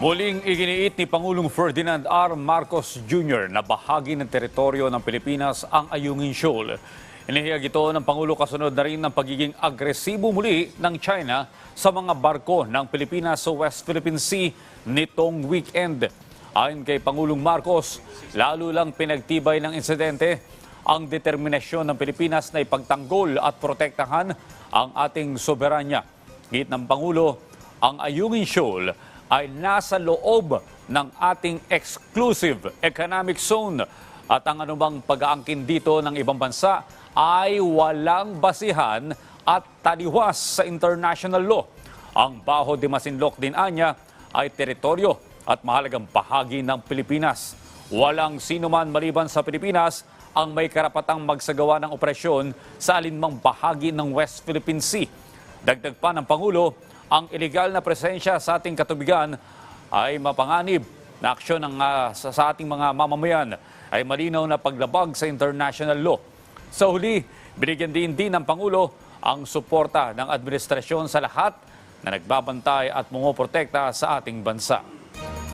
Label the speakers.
Speaker 1: Muling iginiit ni Pangulong Ferdinand R. Marcos Jr. na bahagi ng teritoryo ng Pilipinas ang Ayungin Shoal. Inihiyag ito ng Pangulo kasunod na rin ng pagiging agresibo muli ng China sa mga barko ng Pilipinas sa West Philippine Sea nitong weekend. Ayon kay Pangulong Marcos, lalo lang pinagtibay ng insidente ang determinasyon ng Pilipinas na ipagtanggol at protektahan ang ating soberanya. Git ng Pangulo, ang Ayungin Shoal ay nasa loob ng ating exclusive economic zone at ang anumang pag-aangkin dito ng ibang bansa ay walang basihan at taliwas sa international law. Ang Baho de Masinloc din anya ay teritoryo at mahalagang bahagi ng Pilipinas. Walang sino man maliban sa Pilipinas ang may karapatang magsagawa ng operasyon sa alinmang bahagi ng West Philippine Sea. Dagdag pa ng Pangulo, ang ilegal na presensya sa ating katubigan ay mapanganib na aksyon ng, ah, sa, sa ating mga mamamayan ay malinaw na paglabag sa international law. Sa huli, binigyan din din ng Pangulo ang suporta ng administrasyon sa lahat na nagbabantay at mumoprotekta sa ating bansa.